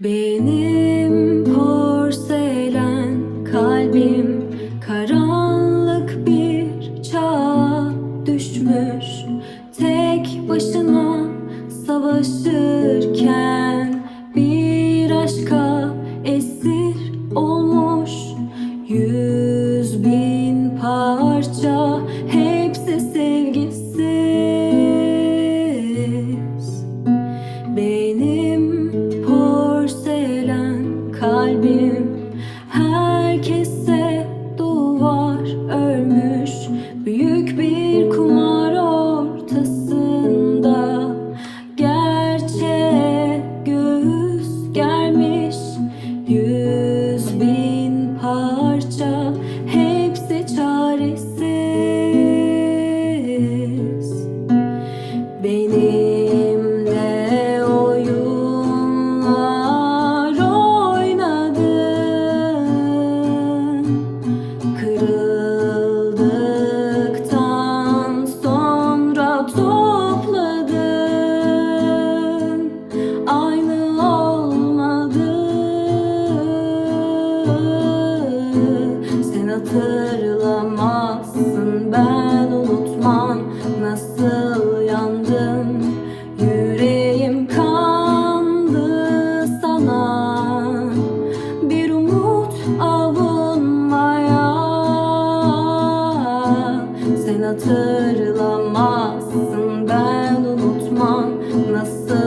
Benim porselen kalbim karanlık bir çağa düşmüş. Tek başına savaşırken bir aşka esir olmuş. Yüz bin parça hepsi hatırlamazsın. Ben unutmam nasıl yandım. Yüreğim kandı sana. Bir umut avunmaya. Sen hatırlamazsın. Ben unutmam nasıl